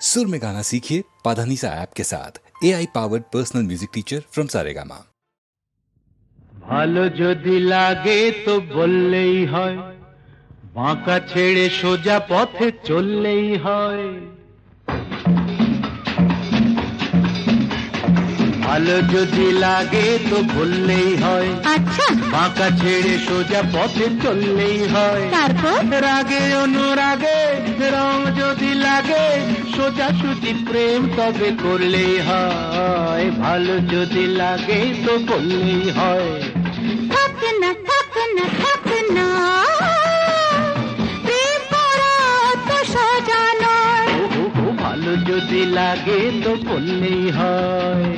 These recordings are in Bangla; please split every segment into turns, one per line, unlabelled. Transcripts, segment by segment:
सुर में गाना सीखिए पाधानीसा ऐप के साथ A I powered personal music teacher from Saregama
ভালো যদি লাগে তো বললেই হয় বাঁকা ছেড়ে সোজা পথে চললেই হয় ভালো যদি লাগে তো বললেই হয়।
আচ্ছা।
বাঁকা ছেড়ে সোজা পথে চললেই হয়।
তারপর?
রাগে অনুরাগে রং যদি লাগে সোজা সুজি প্রেম তবে করলেই হয়। ভালো যদি লাগে তো বললেই হয়।
থাক না থাক না থাক না প্রেম করা তো
ভালো যদি লাগে তো বললেই হয়।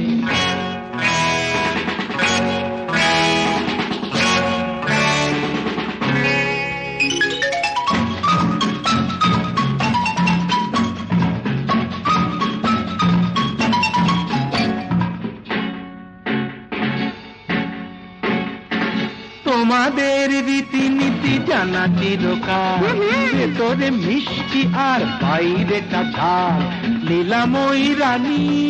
তোমাদের রীতিনীতি জানা চিরকাল। ভেতরে মিষ্টি আর বাইরেটা ঝাল। লীলাময়ী রানী!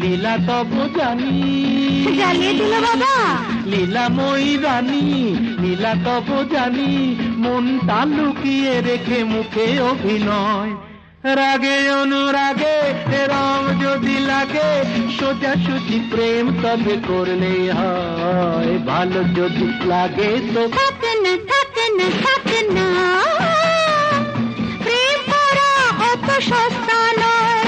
লীলা তব জানি।
দিল বাবা।
লীলাময়ী রানী লীলা তব জানি। মনটা লুকিয়ে রেখে মুখে অভিনয়। রাগে অনুরাগে রং যদি লাগে সোজা সুজি প্রেম তবে করলেই হয়। ভালো যদি লাগে তো
থাক না থাক না থাক না। প্রেম করা অত সস্তা নয়।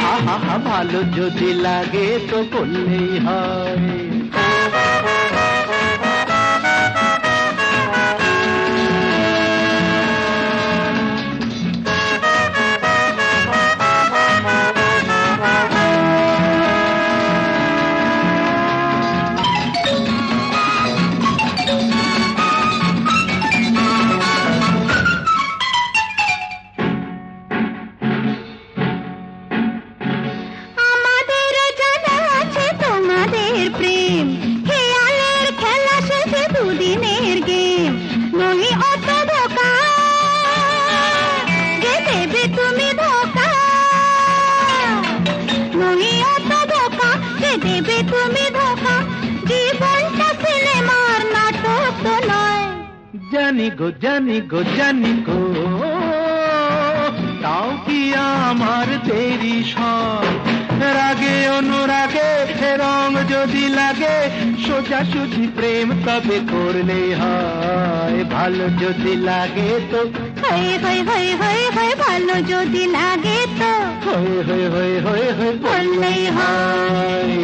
ভালো যদি লাগে তো করলেই হয়।
নহি অত ধোকা যে দেবে তুমি ধোকা জীবনটা সিনেমার নাটক তো নয়
জানি গো জানি গো জানি গো যদি লাগে সোজা সুজি প্রেম তবে করলে হয় ভালো যদি লাগে তো
হয়ে হয়ে হয়ে হয়ে হয়ে ভালো যদি লাগে তো
হয়ে হয়ে হয়ে হয়ে হয়ে
করলেই হয়